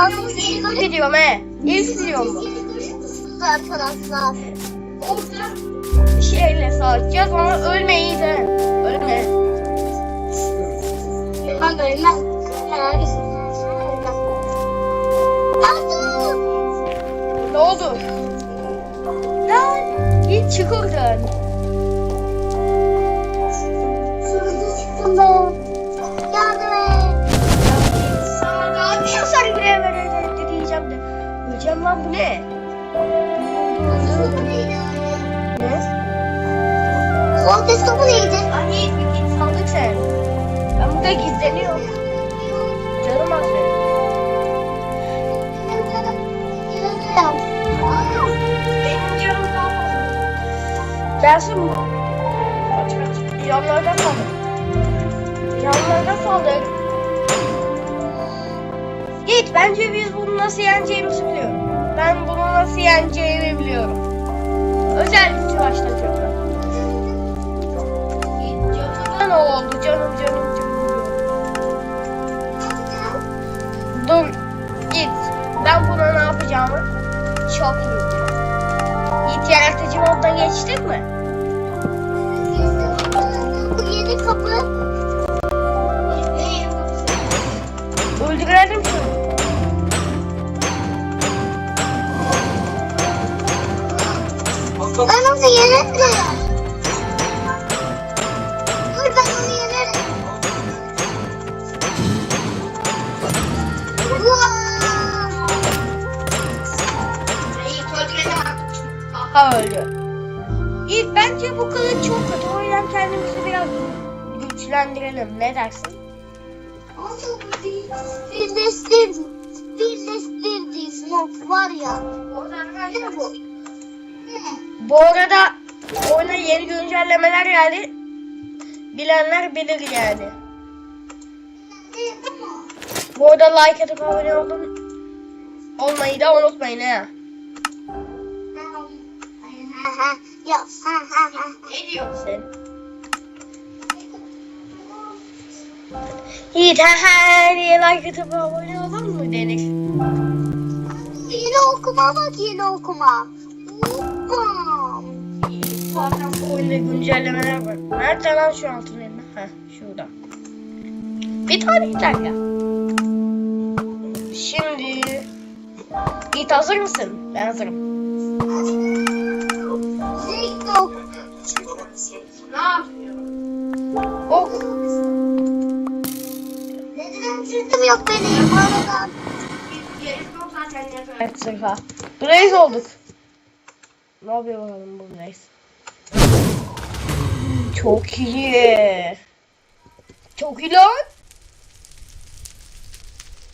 Garip. Biliyorum he. İlk biliyorum bu. Arkadaşlar. Şeyle sağlayacağız ama ölmeyi de. Ölme. Ben de ölmem. Ne oldu? Lan git çık oradan. Çıktım ben. Lan bu ne? Ne? Kontes topu neydi? Ay bir git saldık sen. Ben burada gizleniyorum. Canım az benim. Benim canım daha fazla. Gelsin mi? Kaç kaç. Yanlardan saldık. Yanlardan saldık. Git bence biz bunu nasıl yeneceğimizi biliyorum. Nasıl yeneceğimi biliyorum. Özel gücü canım ne oldu canım canım canım. Dur git. Ben buna ne yapacağımı çok iyi biliyorum. Git yaratıcı moddan geçtin mi? Yeni kapı. Öldürelim onu yenerim. Dur ben onu yenerim. Aha öldü. İlk bence bu kılıç çok kötü. O yüzden kendimizi biraz güçlendirelim. Ne dersin? Güncellemeler geldi. Bilenler bilir yani. Bu arada like atıp abone olun. Olmayı da unutmayın ha. Ne diyorsun? Yiğit ha ha diye like atıp abone olun mu denir? Yeni okuma bak yeni okuma. Hoppa. Zaten bu oyunda güncellemeler var. Nerede lan şu altın elma? Heh şurada. Bir tane yeter ya. Şimdi Yiğit hazır mısın? Ben hazırım. TikTok. Ne yapıyorsun? Ok. Neden sırtım yok benim aradan? Evet sırha. Blaze olduk. Ne yapıyor bakalım bu Blaze? Çok iyi. Çok iyi lan.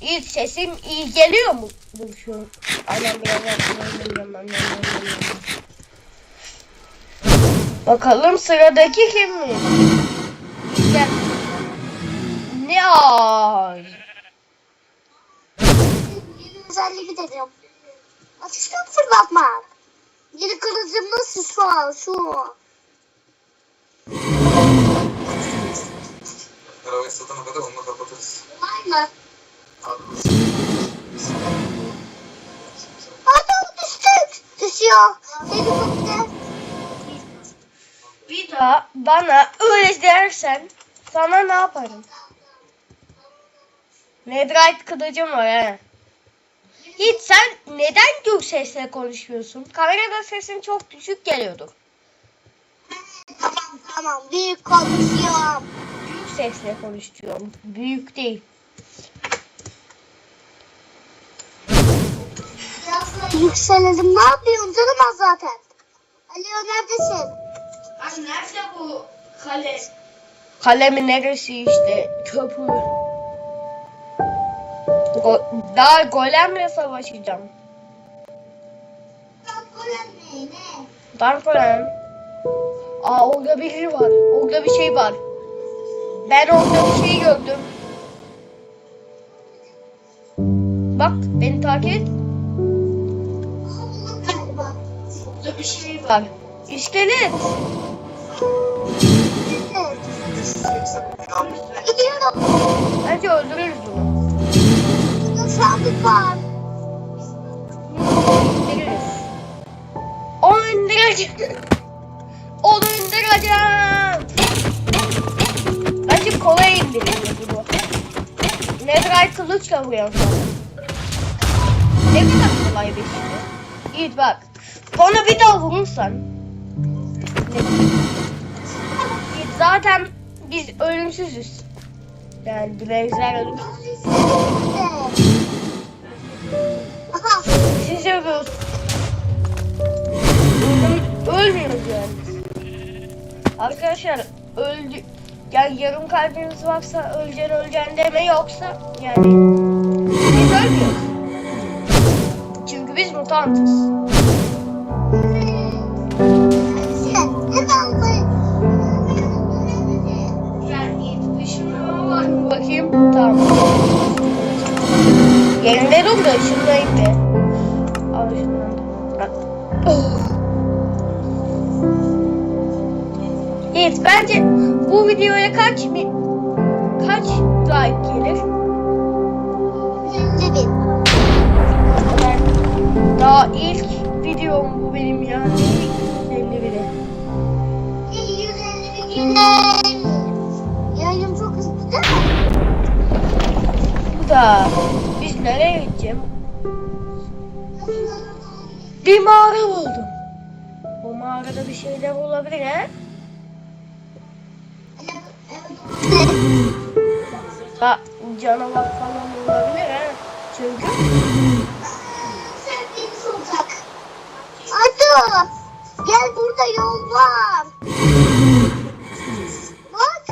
İyi sesim iyi geliyor mu? Dur şu. Aynen biraz yapayım. Bakalım sıradaki kimmiş? Gel. Ne ay? Özelliği dedim. Atıştan fırlatma. Yeni kılıcımız şu an şu. Arabayı satana kadar onunla kapatırız. Var mı? Hadi düştük. Düşüyor. Helikopter. Bir daha bana öyle dersen sana ne yaparım? Netherite kılıcım var he. Hiç sen neden gök sesle konuşuyorsun? Kamerada sesin çok düşük geliyordur. Tamam tamam. Büyük konuşuyorum. Sesle konuşuyorum. Büyük değil. Yükselelim. Ne yapıyorsun canım az zaten. Alo neredesin? Ay nerede bu kale? Kalemin neresi işte? Köprü. Go daha golemle savaşacağım. Dark golem. Aa orada biri var. Orada bir şey var. Ben orada bir şey gördüm. Bak beni takip et. Orada bir şey var. İskelet. Bence öldürürüz bunu. sandık var. İndiririz. Onu indireceğim. Onu indireceğim. Kolay indirildi bu. Netherite kılıçla vuruyor sana. Ne kadar kolay bir şey. Yiğit bak. Bana bir daha vurursan. Yiğit zaten biz ölümsüzüz. Yani Blaze'ler ölümsüz. Siz. Ölüm, ölmüyoruz yani. Arkadaşlar öldü. Yani yarım kalbiniz varsa öleceksin öleceksin deme yoksa yani biz ölmüyoruz. Çünkü biz mutantız. Bakayım? Tamam. Yerinde dur da ışınlayayım. Al ışınlandı. Bak. Oh. Bence bu videoya kaç mi kaç like gelir? Yüzde bin. Ben daha ilk videom bu benim yani. 50 bile. Yüz elli bin. Yay. Yayım çok hızlı değil mi? Bu da biz nereye gideceğim? Bir mağara buldum. Bu mağarada bir şeyler olabilir he? Ha, canavar falan olabilir he? Çünkü. Hadi. Gel burada yol var. Bak.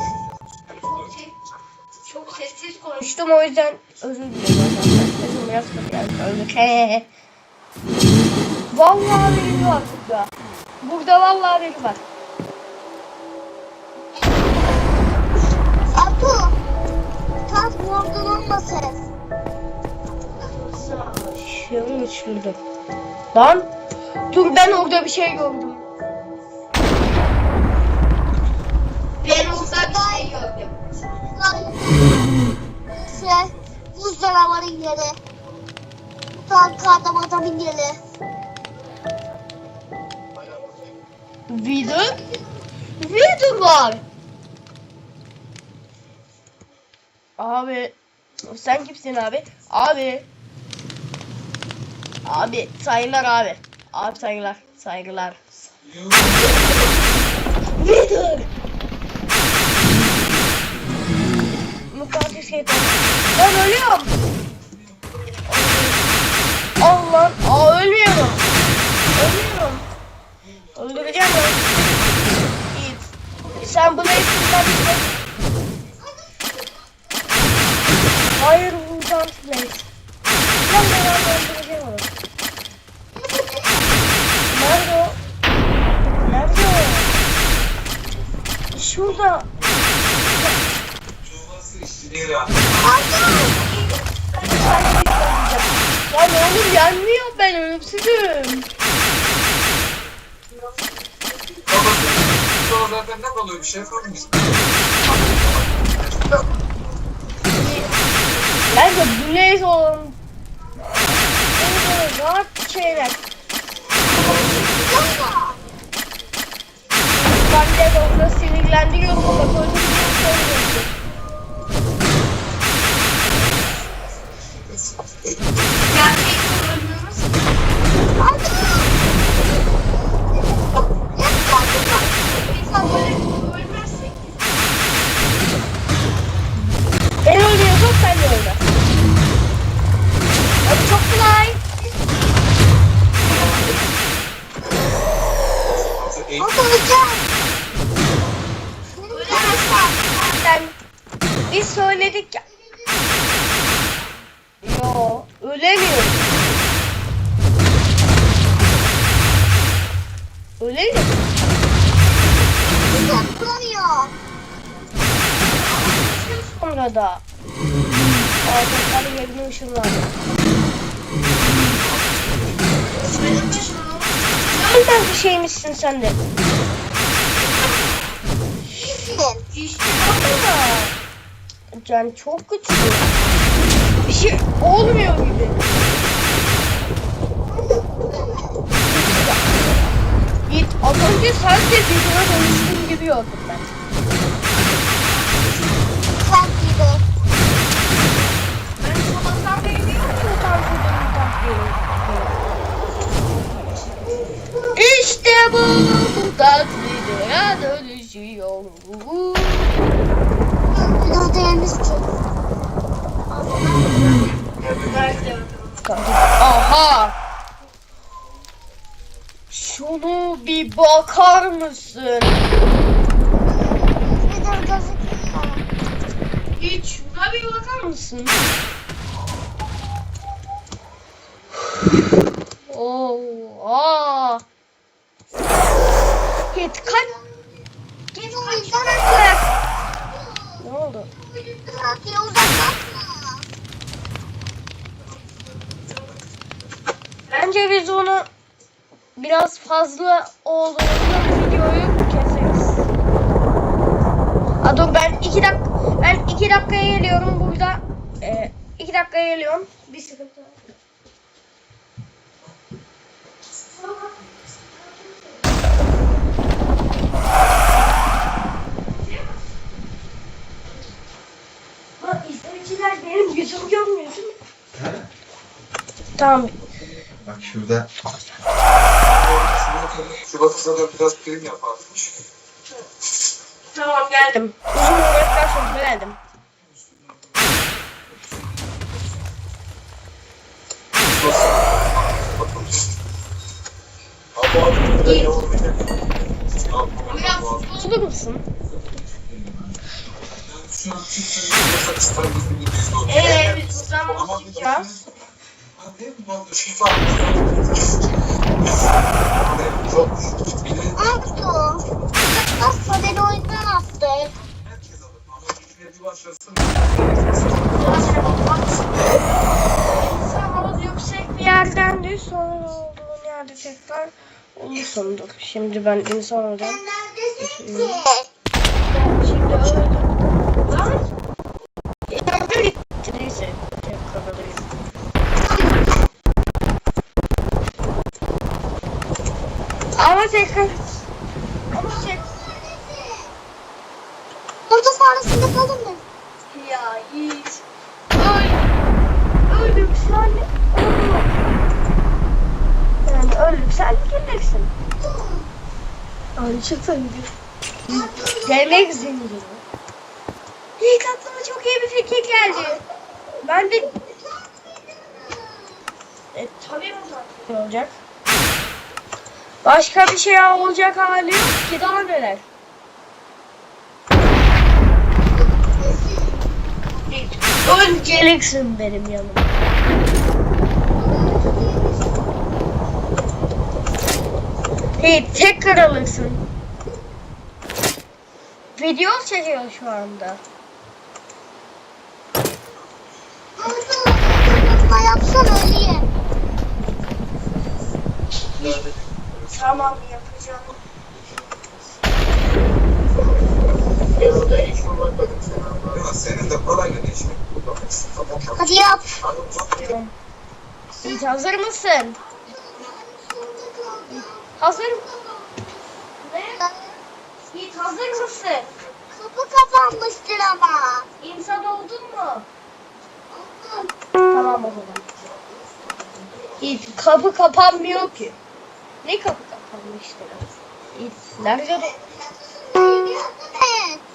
çok sessiz konuştum o yüzden özür dilerim arkadaşlar. Sesim biraz kötü. He. Vallahi biri var burada. Burada vallahi biri var. Oradan olmasın. Şunu uçurdum. Lan dur ben orada bir şey gördüm. Ben orada bir şey gördüm. Şey, buz canavarın yeri. Tank adam adamın yeri. Video video var. Abi sen kimsin abi? Abi. Abi saygılar abi. Abi saygılar. Saygılar. Video. Mukaddes şeytan. Ben ölüyorum. Allah. Aa ölmüyorum. Ölmüyorum. Öldüreceğim ben. Yiğit. Sen bunu eskinden. Hayır place. Ben ben ben öldüreceğim onu. Nerede o? Nerede o? Şurada. Lan oğlum yenmiyor ben ölümsüzüm. Sonra zaten ne kalıyor bir şey yapamayız. Ben de Blaze böyle rahat şeyler. Ben de orada sinirlendiriyor mu? Bak öyle bir şey söylüyorsun. Ben Nereden bir şeymişsin sen de? Yani çok güçlü. Bir şey olmuyor gibi. Yiğit az önce sadece videoya dönüştüğüm gibi gördüm ben. İşte bu, bu videoya dönüşüyor. Burada yalnız ki. Aha! Şunu bir bakar mısın? Hiç şuna bir bakar mısın? Oo, aa. Git kaç. Git kaç artık. Ne oldu? Bırak ya uzaklaşma. Bence biz onu biraz fazla olduğunda videoyu keseriz. Dur ben iki dak ben iki dakikaya geliyorum burada. Ee, iki dakikaya geliyorum. Bir sıkıntı izleyiciler benim yüzümü görmüyor değil mi? Tamam. Bak şurada Şubat'ta da biraz prim yaparmış. Tamam geldim. Uzun uğraşlar sonra geldim. Ama abi ne olmayacak? Biraz bozulur musun? Şu an Türkiye'nin yasak İstanbul'da bir yüzde oldu. Eee biz Ama bir çıkacağız. Abdu. Uzaklaşma beni oyundan attı. Sen yüksek bir yerden düş sonra olduğun yerde tekrar olursundur. Şimdi ben insan ki? Şimdi öldüm. Ama tekrar. Ama tek. Burada mı? Ya Yiğit. Öl. Öldüm sen. Yani öldüm sen gelirsin. Ay çok sevdim. Demek zinciri. Yiğit aklıma çok iyi bir fikir geldi. Ben de... E tabii bu olacak. Başka bir şey olacak hali yok ki daha neler. Önceliksin benim yanıma. Hey, tekrar alırsın. Video çekiyor şu anda. Abdu. yapsan öleyim. Tamam yapacağım. Ya senin de parayla geçmek. Hadi yap. Hazır mısın? Hazır Ne? Yiğit hazır mısın? Kapı kapanmıştır ama. İnsan oldun mu? Tamam o zaman. Yiğit kapı kapanmıyor ki. Ne kapı kapanmıştır? Yiğit nerede.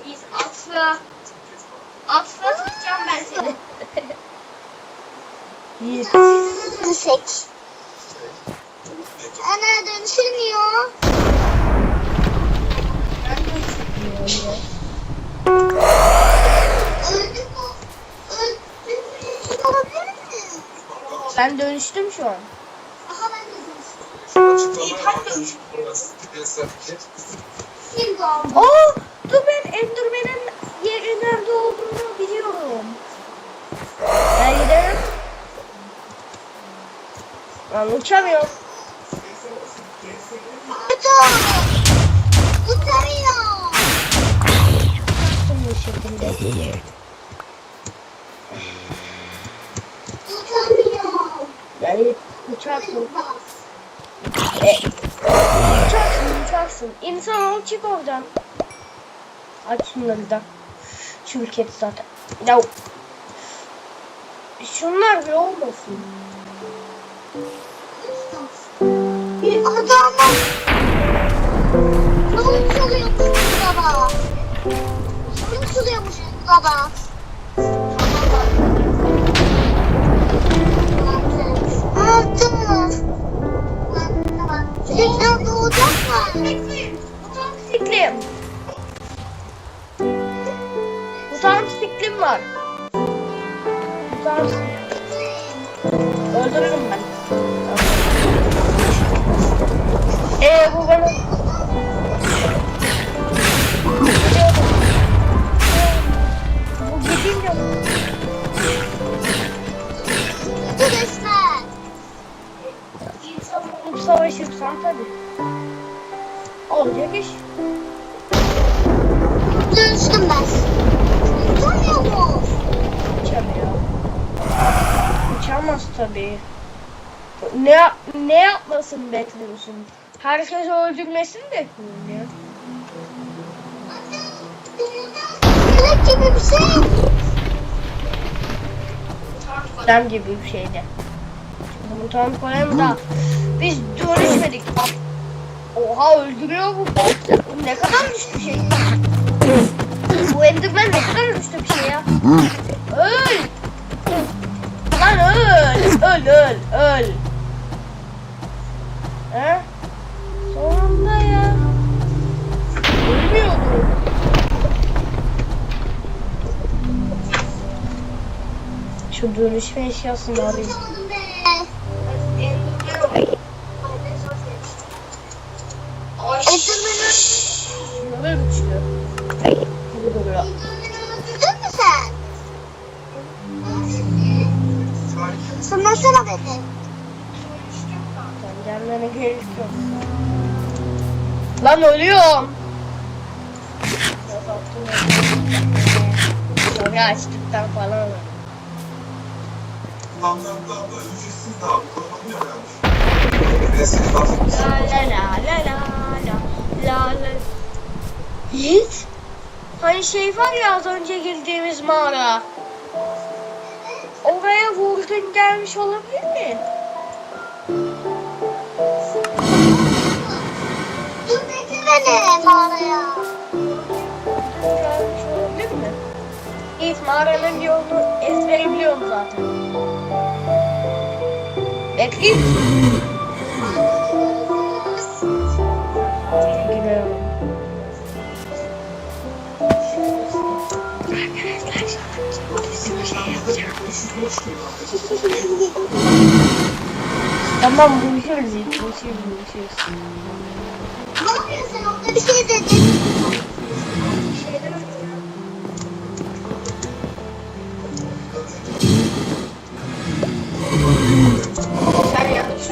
Yiğit atla. Atla tutacağım ben seni. Yiğit. Dönsek. Ana mi? Ben dönüştüm şu an. Aha ben dönüştüm. İyi, hadi. Şimdi oldu. Aa, dur ben Enderman'in yeri nerede olduğunu biliyorum. Ben giderim. Ben uçamıyorum. Kurtarıyor. Yaptım bu şekilde. Yani uçarsın. E, uçarsın, uçarsın. İnsan ol çık oradan. Aç şunları da. Şu ülket zaten. Ya şunlar bile olmasın. Bir adamım. Uçuruyormuş baba? Altı. Tekrar doğacak mı? Siklim. Mutant siklim var. Mutant Öldürürüm ben. Herkes öldürmesini bekliyorum ya. Melek gibi bir şey. Adam gibi bir şeydi. Şimdi mutant koyalım da biz dönüşmedik. Oha öldürüyor bu. Bu ne kadar güçlü bir şey. Bu Enderman ne kadar güçlü bir şey ya. Öl. Lan öl. Öl öl öl. He? Ölmüyordu. Şu dönüşme eşyasını alayım. Enderman'ı Ne güçlü. Gibi duruyor. öldürdün mü sen? Sınırsana beni. Sen gelmene gerek yok. Lan ölüyorum. Yani. Resim lazım. La la la la la la la la. Yiğit. Hani şey var ya az önce girdiğimiz mağara. Oraya vurdun gelmiş olabilir mi? Dur bekle beni mağaraya. Mağaranın yolunu ezbere biliyorum zaten. Bekleyeyim. Gidelim. Tamam buluşuruz. Buluşuruz buluşuruz. Ne yapıyorsun sen? Orada bir şey dedin.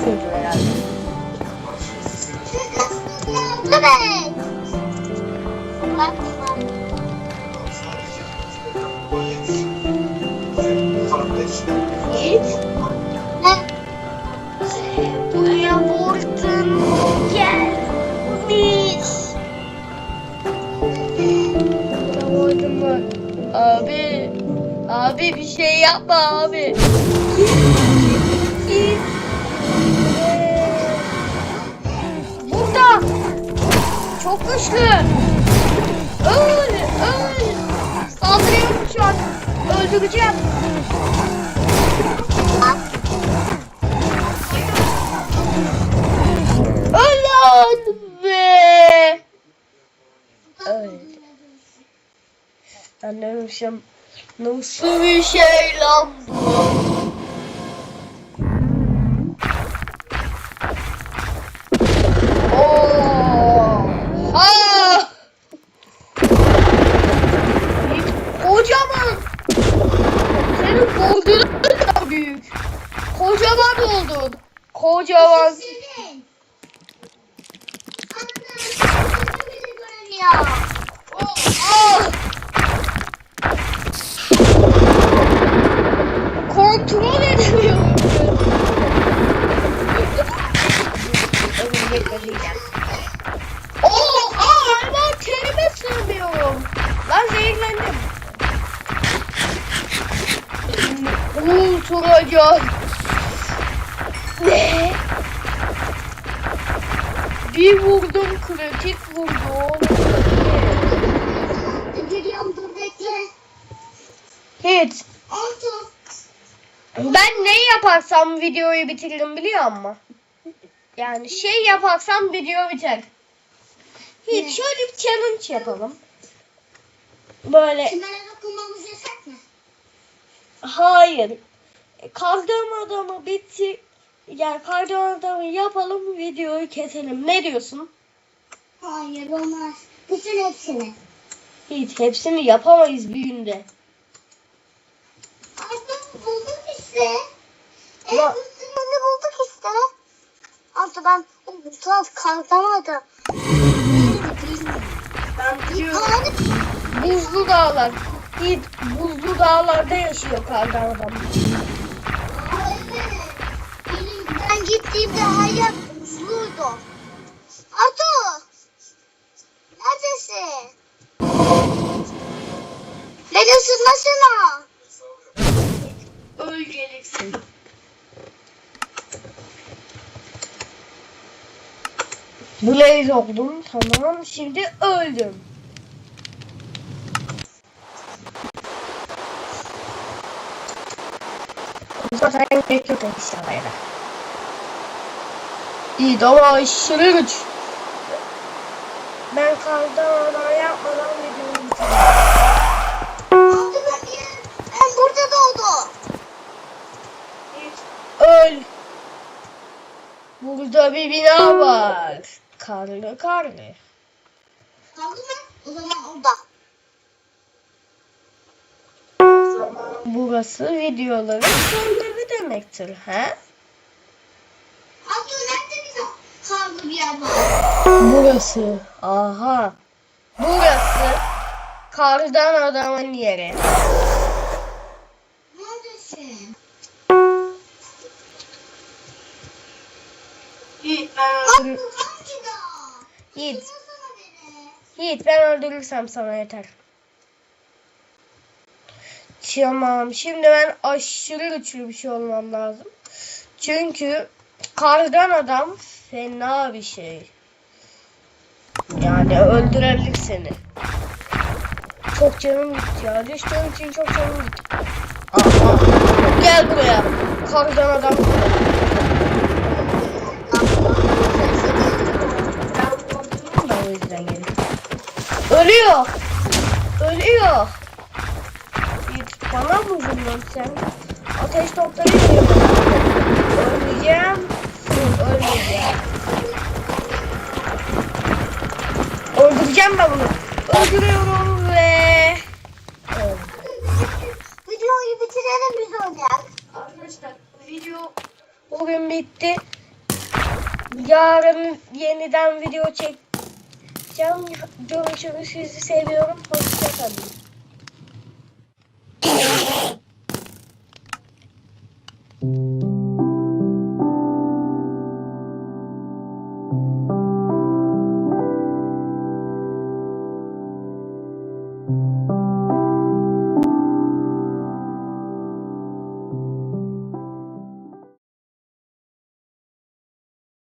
Duydun herhalde. Evet. Bak. Ne? Buraya vurdun. Gelmiş. Buraya vurdun mu? Abi. Abi bir şey yapma abi. Git. Git. Çok güçlü. Öl. Öl. Saldırıyorum şu an. Öldüreceğim. Ölen. Öldü. Ben demişim nasıl bir şey lan bu? Bir vurdum kritik vurdu oğlum. Geliyorum dur bekle. Hiç. Oldu. Ben ne yaparsam videoyu bitiririm biliyor musun? Yani şey yaparsam video biter. Hiç Ne? şöyle bir challenge yapalım. Böyle Kimlere dokunmamız yasak mı? hayır. Kaldırma adamı bitti. Yani adamı yapalım videoyu keselim. Ne diyorsun? Hayır olmaz. Bütün hepsini. Hiç hepsini yapamayız bir günde. Artık bulduk işte. En Ya- üstünü bulduk işte. Artık ben taraf kalkamadım. Hadi Buzlu dağlar. Hiç buzlu dağlarda yaşıyor kaldırma adam. Yer buzluydu. Atu! Neredesin? Beni ısırmasana. Öleceksin. Blaze oldum. Tamam. Şimdi öldüm. Zaten gerek yok eşyalara. İyi ama aşırı güç. Ben kaldım yapmadan videoyu bitirdim. Ben burada doğdum. Öl. Burada bir bina var. Karlı karlı. Kaldı mı? O zaman orada. Burası videoların sonları demektir. He? Atu nerede bir kaldı bir yer var? Burası. Aha. Burası kardan adamın yeri. Neredesin? Yiğit ben dağ? Yiğit. Yiğit ben öldürürsem sana yeter. Tamam. Şimdi ben aşırı güçlü bir şey olmam lazım. Çünkü kardan adam fena bir şey. Yani öldürebilir seni. Çok canım gitti ya. Düştüğüm için çok canım gitti. Aha. Gel buraya. Kardan adam. O. Ölüyor. Ölüyor. Bana vuruyorsun sen? Ateş topları geliyor. Ölmeyeceğim. Ölmeyeceğim. Gizem bavulu. Öldürüyorum ve... Evet. Videoyu bitirelim biz olacak. Arkadaşlar video bugün bitti. Yarın yeniden video çekeceğim. Görüşürüz. Sizi seviyorum. Hoşçakalın.